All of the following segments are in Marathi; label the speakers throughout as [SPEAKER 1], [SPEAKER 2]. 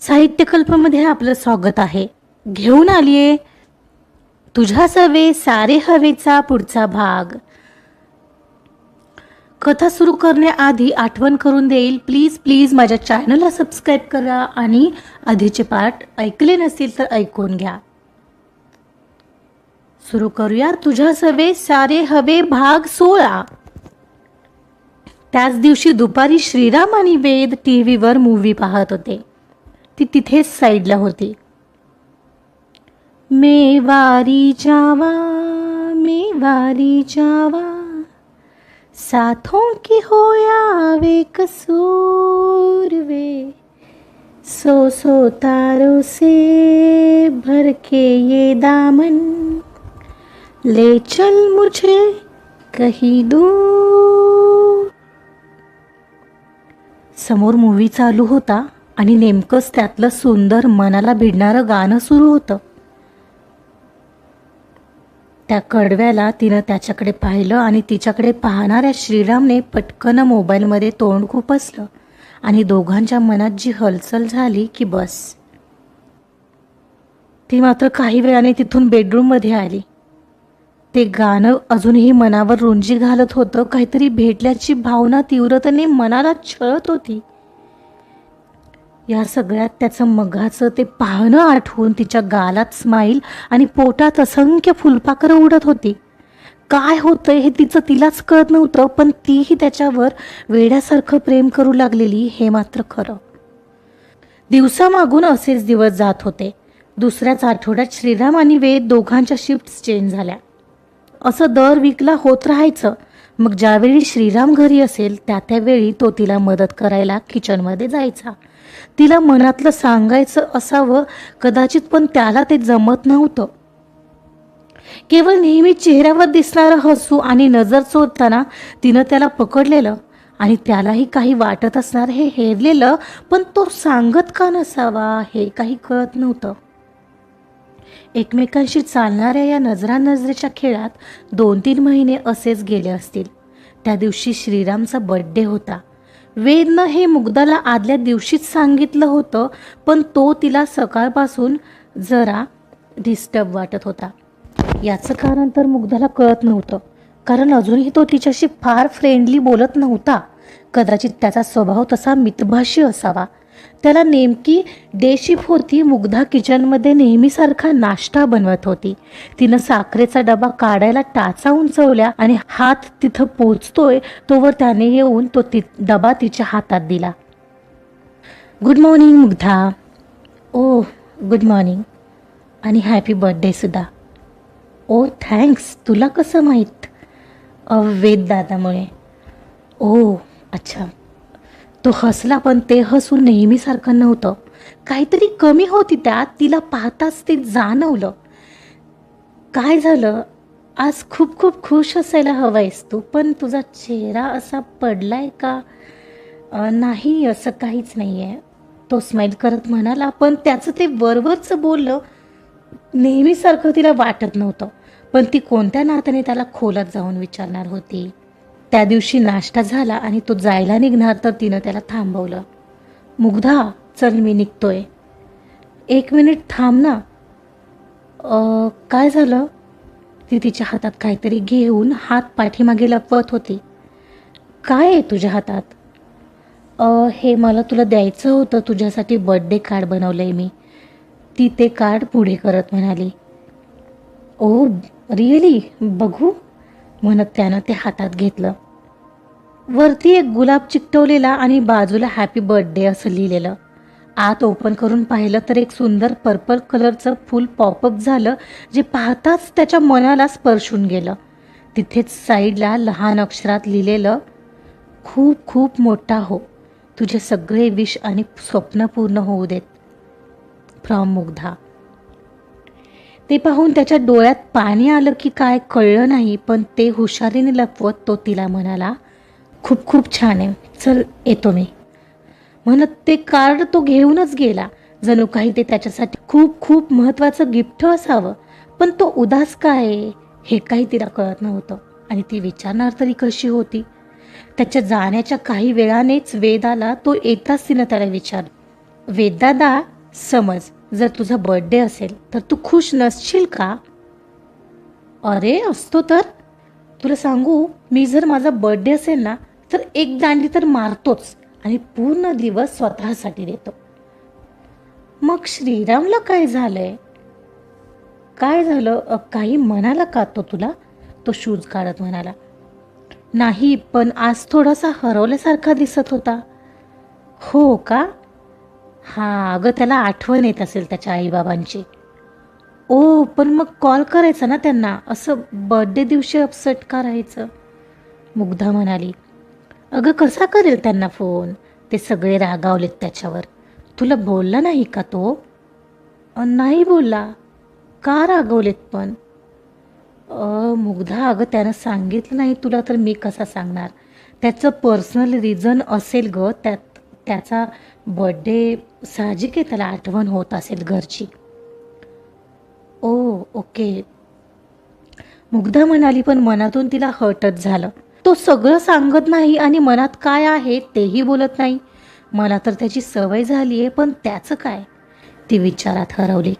[SPEAKER 1] साहित्यकल्पमध्ये आपलं स्वागत आहे. घेऊन आलीये तुझ्या सवे सारे हवेचा पुढचा भाग. कथा सुरू करण्याआधी आठवण करून देईल. प्लीज प्लीज माझ्या चॅनलला सबस्क्राईब करा आणि आधीचे पाठ ऐकले नसतील तर ऐकून घ्या. सुरू करूया तुझ्या सवे सारे हवे भाग सोळा. त्याच दिवशी दुपारी श्रीराम आणि वेद टी व्हीवर मूवी पाहत होते. ती तिथेच साईडला होती. मेवारी जावा मेवारी जावा साथों की होया वे कसूर वे सो सो तारों से भर के ये दामन ले चल मुझे कही दूर. समोर मूवी चालू होता. आणि नेमकंच त्यातलं सुंदर मनाला भिडणारं गाणं सुरू होतं. त्या कडव्याला तिनं त्याच्याकडे पाहिलं आणि तिच्याकडे पाहणाऱ्या श्रीरामने पटकन मोबाईलमध्ये तोंड खुपसलं आणि दोघांच्या मनात जी हलचल झाली की बस. ती मात्र काही वेळाने तिथून बेडरूममध्ये आली. ते गाणं अजूनही मनावर रुंजी घालत होतं काहीतरी भेटल्याची भावना तीव्रतेने मनाला छळत होती. या सगळ्यात त्याचं मघाचं ते पाहणं आठवून तिच्या गालात स्माईल आणि पोटात असंख्य फुलपाखरं उडत होती. काय होतंय हे तिचं तिलाच कळत नव्हतं पण तीही त्याच्यावर वेड्यासारखं प्रेम करू लागलेली हे मात्र खरं. दिवसामागून असेच दिवस जात होते. दुसऱ्याच आठवड्यात श्रीराम आणि वेद दोघांच्या शिफ्ट्स चेंज झाल्या. असं दर वीकला होत राहायचं. मग ज्यावेळी श्रीराम घरी असेल त्या त्यावेळी तो तिला मदत करायला किचनमध्ये जायचा. तिला मनातलं सांगायचं असावं कदाचित पण त्याला ते जमत नव्हतं. केवळ नेहमी चेहऱ्यावर दिसणारं हसू आणि नजर चोरताना तिनं त्याला पकडलेलं आणि त्यालाही काही वाटत असणार हे हेरलेलं पण तो सांगत का नसावा हे काही कळत नव्हतं. एकमेकांशी चालणाऱ्या या नजरानजरेच्या खेळात दोन तीन महिने असेच गेले असतील. त्या दिवशी श्रीरामचा बड्डे होता. वेदनं हे मुग्धाला आदल्या दिवशीच सांगितलं होतं पण तो तिला सकाळपासून जरा डिस्टर्ब वाटत होता. याचं कारण तर मुग्धाला कळत नव्हतं कारण अजूनही तो तिच्याशी फार फ्रेंडली बोलत नव्हता. कदाचित त्याचा स्वभाव तसा मितभाषी असावा. त्याला नेमकी डे होती मुग्धा किचनमध्ये नेहमीसारखा नाश्ता बनवत होती. तिनं साखरेचा डबा काढायला टाचा उंचवल्या आणि हात तिथं पोचतोय तोवर त्याने येऊन तो ति डबा तिच्या हातात दिला. Good morning Mugdha. Oh good morning. आणि हॅपी बर्थडे सुद्धा ओ थँक्स. तुला कसं माहीत? वेद दादामुळे. ओ अच्छा. तो हसला पण ते हसून नेहमीसारखं नव्हतं. काहीतरी कमी होती त्यात तिला पाहताच ते जाणवलं. काय झालं? आज खूप खूप खुश असायला हवायस तू पण तुझा चेहरा असा पडलाय का? नाही असं काहीच नाही आहे तो स्माईल करत म्हणाला पण त्याचं ते वरवरचं बोललं नेहमीसारखं तिला वाटत नव्हतं. पण ती कोणत्या नात्याने त्याला खोलात जाऊन विचारणार होती? त्या दिवशी नाश्ता झाला आणि तो जायला निघणार तर तिनं त्याला थांबवलं. मुग्धा चल मी निघतोय. एक मिनिट थांब ना. काय झालं? ती तिच्या हातात काहीतरी घेऊन हात पाठीमागे लपवत होती. काय आहे तुझ्या हातात? "अ, हे मला तुला द्यायचं होतं. तुझ्यासाठी बर्थडे कार्ड बनवलं आहे मी. ती ते कार्ड पुढे करत म्हणाली. Oh really? बघू. म्हणत त्यानं ते हातात घेतलं. वरती एक गुलाब चिकटवलेला आणि बाजूला हॅपी बर्थडे असं लिहिलेलं. आत ओपन करून पाहिलं तर एक सुंदर पर्पल कलरचं फूल पॉपअप झालं जे पाहताच त्याच्या मनाला स्पर्शून गेलं. तिथेच साईडला लहान अक्षरात लिहिलेलं खूप खूप मोठा हो. तुझे सगळे विश आणि स्वप्न पूर्ण होऊ देत. फ्रॉम मुग्धा. ते पाहून त्याच्या डोळ्यात पाणी आलं की काय कळलं नाही पण ते हुशारीने लपवत तो तिला म्हणाला खूप खूप छान आहे. चल येतो मी. म्हणत ते कार्ड तो घेऊनच गेला. जणू काही ते त्याच्यासाठी खूप खूप महत्त्वाचं गिफ्ट असावं पण तो उदास काय आहे हे काही तिला कळत नव्हतं. आणि ती विचारणार तरी कशी होती? त्याच्या जाण्याच्या काही वेळानेच वेदाला तो येताच तिनं त्याला विचार वेदादा समज जर तुझा बर्थडे असेल तर तू खुश नसशील का? अरे असतो तर. तुला सांगू मी जर माझा बर्थडे असेल ना तर एक दांडी तर मारतोच आणि पूर्ण दिवस स्वतःसाठी देतो. मग श्रीरामला काय झालंय? काय झालं? काही म्हणाला का तो तुला? तो शूज काढत म्हणाला नाही पण आज थोडासा हरवल्यासारखा दिसत होता. हो का? हां अगं त्याला आठवण येत असेल त्याच्या आईबाबांची. ओ पण मग कॉल करायचा ना त्यांना? असं बर्थडे दिवशी अपसेट का राहायचं? मुग्धा म्हणाली अगं कसा करेल त्यांना फोन? ते सगळे रागावलेत त्याच्यावर. तुला बोलला नाही का तो? नाही बोलला. का रागवलेत पण? मुग्धा अगं त्यानं सांगितलं नाही तुला तर मी कसा सांगणार? त्याचं पर्सनल रिझन असेल ग त्यात त्याचा बर्थडे साहजिक आहे त्याला आठवण होत असेल घरची. ओ ओके. मुग्धा म्हणाली पण मनातून तिला हटच झालं. तो सगळं सांगत नाही आणि मनात काय आहे तेही बोलत नाही. मला तर त्याची सवय झाली आहे पण त्याचं काय? ती विचारात हरवली.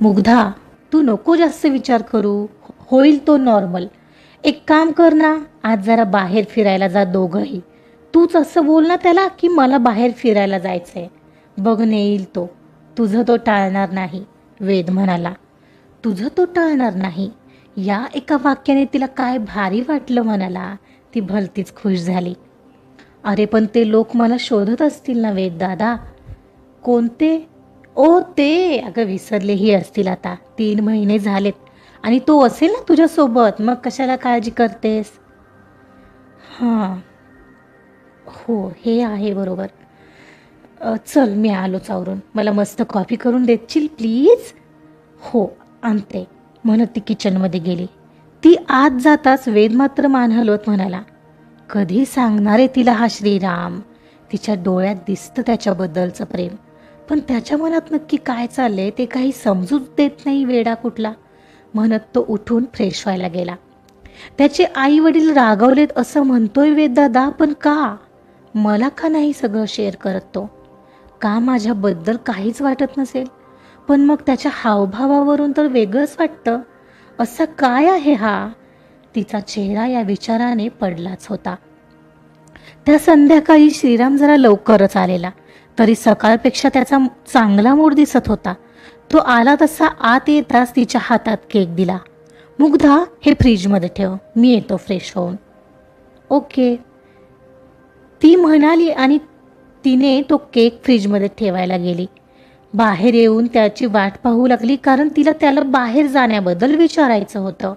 [SPEAKER 1] मुग्धा तू नको जास्त विचार करू. होईल तो नॉर्मल. एक काम कर ना आज जरा बाहेर फिरायला जा दोघंही. तूच असं बोल ना त्याला की मला बाहेर फिरायला जायचं आहे बघ नेईल तो. तुझं तो टाळणार नाही वेद म्हणाला. तुझं तो टळणार नाही. या एका वाक्याने तिला काय भारी वाटलं म्हणाला ती भलतीच खुश झाली. अरे पण ते लोक मला शोधत असतील ना वेद दादा. कोणते? ओ ते. अगं विसरलेही असतील आता. तीन महिने झालेत. आणि तो असेल ना तुझ्यासोबत? मग कशाला काळजी करतेस? हां. हो हे आहे बरोबर. चल मी आलो चावरून मला मस्त कॉफी करून देशील प्लीज. हो. आणते. म्हणत ती किचनमध्ये गेली. ती आत जाताच वेद मात्र मान हलवत म्हणाला कधी सांगणार आहे तिला हा श्रीराम? तिच्या डोळ्यात दिसतं त्याच्याबद्दलचं प्रेम. पण त्याच्या मनात नक्की काय चाललंय ते काही समजूच देत नाही वेडा कुठला. म्हणत तो उठून फ्रेश व्हायला गेला. त्याचे आई वडील रागवलेत असं म्हणतोय वेददादा पण का? मला का नाही सगळं शेअर करत तो? का माझ्याबद्दल काहीच वाटत नसेल? पण मग त्याच्या हावभावावरून तर वेगळंच वाटतं. असं काय आहे हा? तिचा चेहरा या विचाराने पडलाच होता. त्या संध्याकाळी श्रीराम जरा लवकरच आलेला. तरी सकाळपेक्षा त्याचा चांगला मूड दिसत होता. तो आला तसा आत येताच तिच्या हातात केक दिला. मुग्धा हे फ्रीजमध्ये ठेव. मी येतो फ्रेश होऊन. ओके. ती म्हणाली आणि तिने तो केक फ्रीजमध्ये ठेवायला गेली. बाहेर येऊन त्याची वाट पाहू लागली कारण तिला त्याला बाहेर जाण्याबद्दल विचारायचं होतं.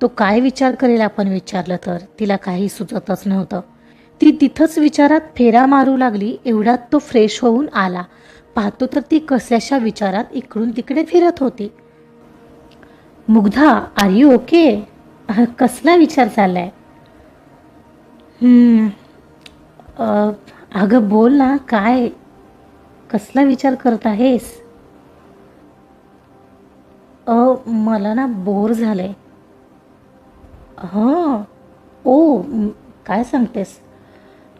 [SPEAKER 1] तो काय विचार करेल आपण विचारलं तर? तिला काही सुचतच नव्हतं. ती तिथंच विचारात फेरा मारू लागली. एवढ्यात तो फ्रेश होऊन आला. पाहतो तर ती कसल्याशा विचारात इकडून तिकडे फिरत होती. मुग्धा आर यू ओके कसला विचार चाललाय? अगं बोल ना काय? कसला विचार करत आहेस? अ मला ना बोर झालंय. हां. ओ काय सांगतेस?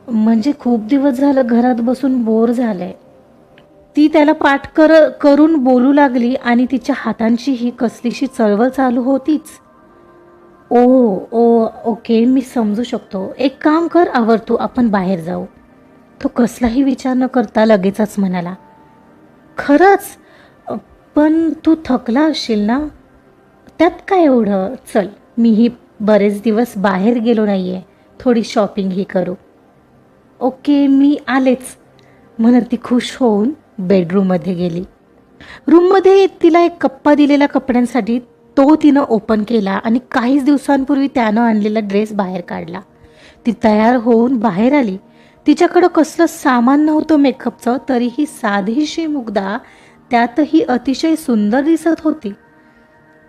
[SPEAKER 1] म्हणजे खूप दिवस झालं घरात बसून बोर झालंय. ती त्याला पाठ कर करून बोलू लागली आणि तिच्या हातांची ही कसलीशी चळवळ चालू होतीच. ओ ओ ओके मी समजू शकतो. एक काम कर आवर तू आपण बाहेर जाऊ. तो कसलाही विचार न करता लगेचच म्हणाला खरंच पण तू थकला असशील ना? त्यात काय एवढं? चल मीही बरेच दिवस बाहेर गेलो नाही आहे थोडी शॉपिंगही करू. ओके मी आलेच म्हणत ती खुश होऊन बेडरूममध्ये गेली. रूममध्ये तिला एक कप्पा दिलेला कपड्यांसाठी तो तिनं ओपन केला आणि काहीच दिवसांपूर्वी त्यानं आणलेला ड्रेस बाहेर काढला. ती तयार होऊन बाहेर आली तिच्याकडं कसलं सामान नव्हतं मेकअपचं तरीही साधीशी मुग्धा त्यातही अतिशय सुंदर दिसत होती.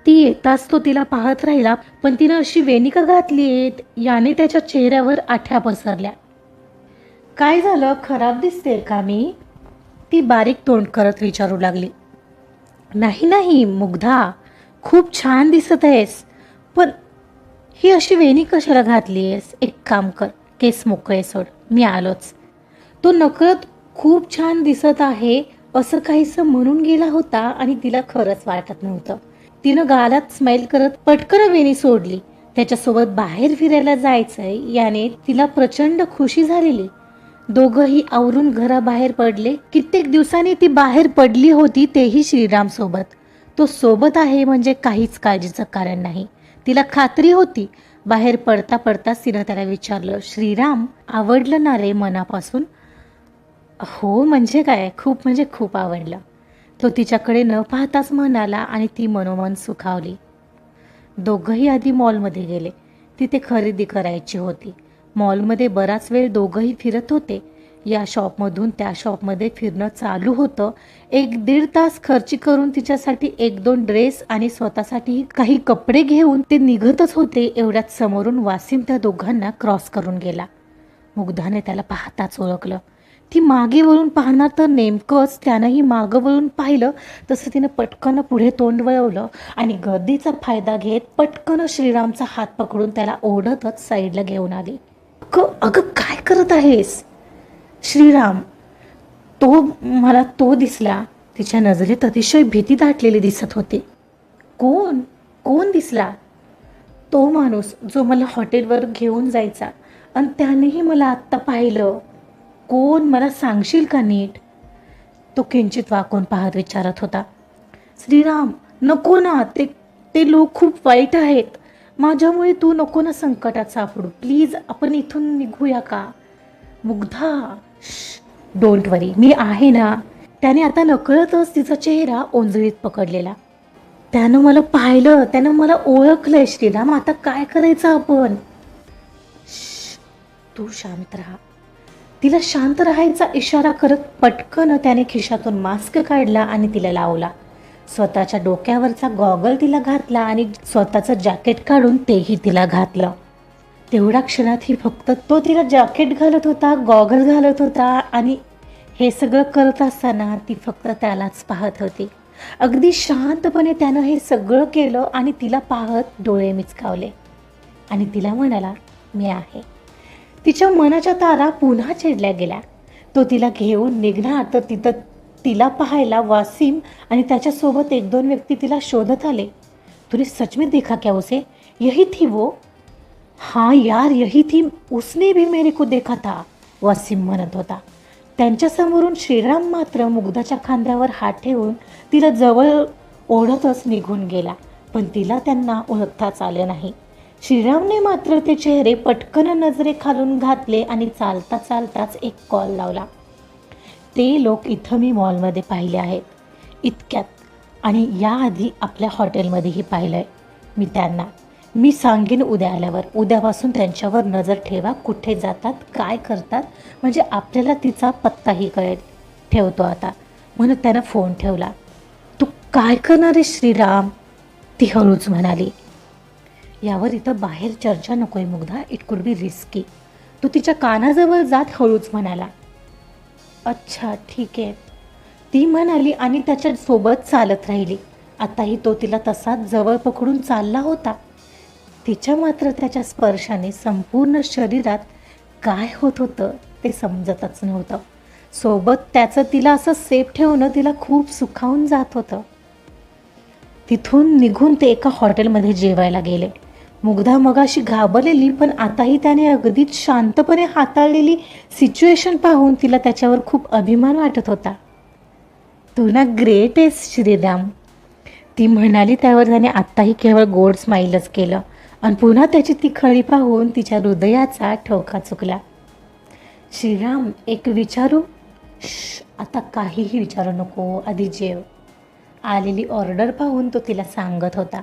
[SPEAKER 1] ती येताच तो तिला पाहत राहिला पण तिनं अशी वेनिका घातली आहेत याने त्याच्या चेहऱ्यावर आठ्या पसरल्या. काय झालं? खराब दिसते का मी? ती बारीक तोंड करत विचारू लागली. नाही नाही मुग्धा खूप छान दिसत आहेस पण ही अशी वेणी कशाला घातली आहेस? एक काम कर केस मोकळे सोड मी आलोच. तो नकळत खूप छान दिसत आहे असं काहीसं म्हणून गेला होता आणि तिला खरंच वाटत नव्हतं. तिनं गालात स्माईल करत पटकन वेणी सोडली. त्याच्यासोबत बाहेर फिरायला जायचंय याने तिला प्रचंड खुशी झालेली. दोघंही आवरून घराबाहेर पडले. कित्येक दिवसांनी ती बाहेर पडली होती तेही श्रीराम सोबत तो सोबत आहे म्हणजे काहीच काळजीचं कारण नाही. तिला खात्री होती बाहेर पडता पडताच तिनं त्याला विचारलं श्रीराम आवडलं ना रे मनापासून? हो म्हणजे काय? खूप म्हणजे खूप आवडलं. तो तिच्याकडे न पाहताच म्हणाला आणि ती मनोमन सुखावली. दोघंही आधी मॉलमध्ये गेले. तिथे खरेदी करायची होती. मॉलमध्ये बराच वेळ दोघंही फिरत होते. या शॉपमधून त्या शॉपमध्ये फिरणं चालू होतं. एक दीड तास खर्ची करून तिच्यासाठी एक दोन ड्रेस आणि स्वतःसाठी काही कपडे घेऊन ते निघतच होते. एवढ्यात समोरून वासिम त्या दोघांना क्रॉस करून गेला. मुग्धाने त्याला पाहताच ओळखलं. ती मागे वळून पाहणार तर नेमकंच त्यानंही मागं वळून पाहिलं. तसं तिनं पटकन पुढे तोंड वळवलं आणि गर्दीचा फायदा घेत पटकन श्रीरामचा हात पकडून त्याला ओढतच साईडला घेऊन आली. अगं अगं काय करत आहेस? श्रीराम तो मला तो दिसला. तिच्या नजरेत अतिशय भीती दाटलेली दिसत होती. कोण? कोण दिसला? तो माणूस जो मला हॉटेलवर घेऊन जायचा आणि त्यानेही मला आत्ता पाहिलं. कोण? मला सांगशील का नीट? तो किंचित वाकून पाहत विचारत होता. श्रीराम नको ना. ते ते लोक खूप वाईट आहेत. माझ्यामुळे तू नको ना संकटात सापडू. प्लीज आपण इथून निघूया का? मुग्धा डोंट वरी मी आहे ना. त्याने आता नकळतच तिचा चेहरा ओंजळीत पकडलेला. त्यानं मला पाहिलं त्यानं मला ओळखलंय श्रीराम. आता काय करायचं आपण? तू शांत राहा. तिला शांत राहायचा इशारा करत पटकन त्याने खिशातून मास्क काढला आणि तिला लावला. स्वतःच्या डोक्यावरचा गॉगल तिला घातला आणि स्वतःचं जॅकेट काढून तेही तिला घातलं. तेवढ्या क्षणात ही फक्त तो तिला जॅकेट घालत होता गॉगल घालत होता आणि हे सगळं करत असताना ती फक्त त्यालाच पाहत होती. अगदी शांतपणे त्यानं हे सगळं केलं आणि तिला पाहत डोळे मिचकावले. आणि तिला म्हणाला मी आहे. तिच्या मनाच्या तारा पुन्हा चिडल्या गेल्या. तो तिला घेऊन निघणार तर तिथं तिला पाहायला वासिम आणि त्याच्यासोबत एक दोन व्यक्ती तिला शोधत आले. तुने सच में देखा क्या उसे? यही थी वो. हाँ यार यही थी उसने भी मेरे को देखा था वासिम म्हणत होता. त्यांच्यासमोरून श्रीराम मात्र मुग्धाच्या खांद्यावर हात ठेवून तिला जवळ ओढतच निघून गेला पण तिला त्यांना ओळखताच आले नाही. श्रीरामने मात्र ते चेहरे पटकन नजरे खालून घातले आणि चालता चालताच एक कॉल लावला. ते लोक इथं मी मॉलमध्ये पाहिले आहेत. इतक्यात आणि याआधी आपल्या हॉटेलमध्येही पाहिलं आहे मी त्यांना मी सांगेन उद्या आल्यावर. उद्यापासून त्यांच्यावर नजर ठेवा कुठे जातात काय करतात. म्हणजे आपल्याला तिचा पत्ताही कळेल. ठेवतो आता. म्हणून त्यानं फोन ठेवला. तू काय करणार आहे श्रीराम? ती हळूच म्हणाली. यावर इथं बाहेर चर्चा नकोय Mugdha. It could be risky तो तिच्या कानाजवळ जात हळूच म्हणाला. अच्छा ठीक आहे. ती म्हणाली आणि त्याच्यासोबत चालत राहिली. आताही तो तिला तसाच जवळ पकडून चालला होता. तिच्या मात्र त्याच्या स्पर्शाने संपूर्ण शरीरात काय होत होतं ते समजतच नव्हतं. सोबत त्याचं तिला असं सेफ ठेवणं तिला खूप सुखावून जात होतं. तिथून निघून ते एका हॉटेलमध्ये जेवायला गेले. मुग्धा मगाशी घाबरलेली पण आताही त्याने अगदीच शांतपणे हाताळलेली सिच्युएशन पाहून तिला त्याच्यावर खूप अभिमान वाटत होता. तू ना ग्रेट आहेस श्रीराम. ती म्हणाली त्यावर त्याने आत्ताही केवळ गोड स्माईलच केलं. आणि पुन्हा त्याची ती खळी पाहून तिच्या हृदयाचा ठोका चुकला. श्रीराम एक विचारू? आता काहीही विचारू नको आधी जेव. आलेली ऑर्डर पाहून तो तिला सांगत होता.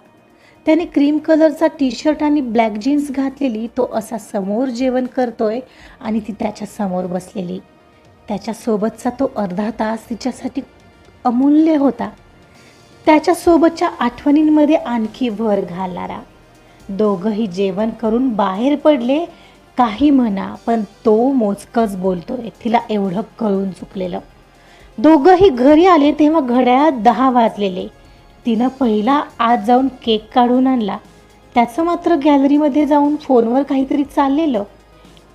[SPEAKER 1] त्याने क्रीम कलरचा टी शर्ट आणि ब्लॅक जीन्स घातलेली तो असा समोर जेवण करतोय आणि ती त्याच्यासमोर बसलेली. त्याच्यासोबतचा तो अर्धा तास तिच्यासाठी अमूल्य होता. त्याच्यासोबतच्या आठवणींमध्ये आणखी भर घालणारा. दोघंही जेवण करून बाहेर पडले काही म्हणा पण तो मोजकच बोलतोय. तिला एवढं कळून चुकलेलं. दोघंही घरी आले तेव्हा घड्याळात दहा वाजलेले. तिनं पहिला आत जाऊन केक काढून आणला. त्याचं मात्र गॅलरीमध्ये जाऊन फोनवर काहीतरी चाललेलं.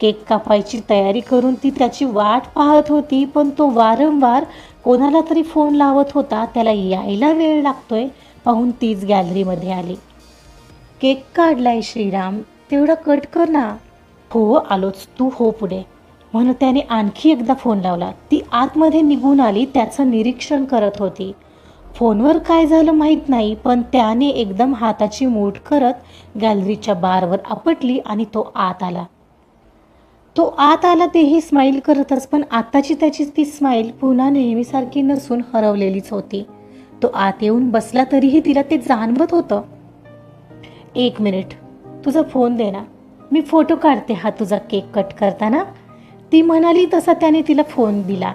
[SPEAKER 1] केक कापायची तयारी करून ती त्याची वाट पाहत होती पण तो वारंवार कोणाला तरी फोन लावत होता. त्याला यायला वेळ लागतोय. पाहून तीच गॅलरीमध्ये आली. केक काढलाय श्रीराम. तेवढा कट कर ना. हो आलोच. तू हो पुढे. म्हणून त्याने आणखी एकदा फोन लावला. ती आतमध्ये निघून आली त्याचं निरीक्षण करत होती. फोनवर काय झालं माहीत नाही पण त्याने एकदम हाताची मूठ करत गॅलरीच्या बारवर आपटली आणि तो आत आला. तो आत आला तेही स्माईल करतच पण आत्ताची त्याची ती स्माईल पुन्हा नेहमीसारखी नसून हरवलेलीच होती. तो आत येऊन बसला तरीही तिला ते जाणवत होतं. एक मिनिट. तुझा फोन दे ना. मी फोटो काढते हा तुझा केक कट करताना. ती म्हणाली तसा त्याने तिला फोन दिला.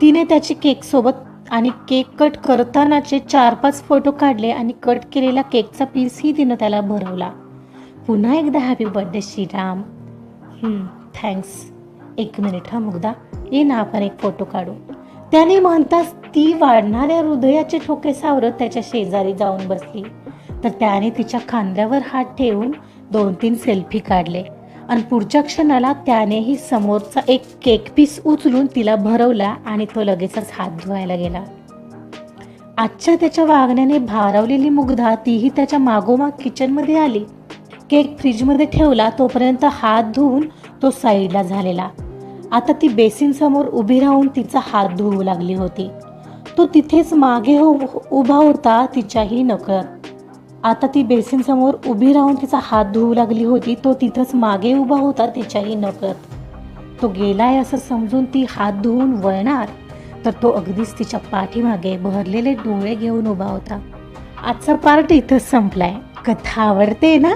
[SPEAKER 1] तिने त्याची केकसोबत आणि केक कट करतानाचे चार पाच फोटो काढले आणि कट केलेला केकचा पीसही तिनं त्याला भरवला. पुन्हा एकदा हॅपी बर्थडे श्रीराम. थँक्स एक मिनिट हा मुग्धा. ये ना आपण एक फोटो काढू. त्याने म्हणताच ती वाढणाऱ्या हृदयाचे ठोके सावरत त्याच्या शेजारी जाऊन बसली. तर त्याने तिच्या खांद्यावर हात ठेवून दोन तीन सेल्फी काढले. आणि पुढच्या क्षणाला त्यानेही समोरचा एक केक पीस उचलून तिला भरवला आणि तो लगेचच हात धुवायला गेला. आजच्या त्याच्या वागण्याने भारावलेली मुग्धा तीही त्याच्या मागोमाग किचनमध्ये आली. केक फ्रीजमध्ये ठेवला तोपर्यंत हात धुवून तो साईडला झालेला. आता ती बेसिन समोर उभी राहून तिचा हात धुवू लागली होती. तो तिथेच मागे हो उभा होता तिच्याही नकळत. आता ती बेसिनसमोर उभी राहून तिचा हात धुवू लागली होती तो तिथंच मागे उभा होता तिच्याही नकळत. तो गेलाय असं समजून ती हात धुवून वळणार तर तो अगदीच तिच्या पाठीमागे भरलेले डोळे घेऊन उभा होता. आजचा पार्ट इथंच संपलाय. कथा आवडते ना?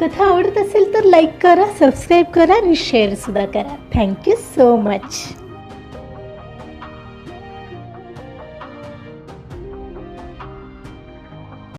[SPEAKER 1] कथा आवडत असेल तर लाईक करा सबस्क्राईब करा आणि शेअर सुद्धा करा. Thank you so much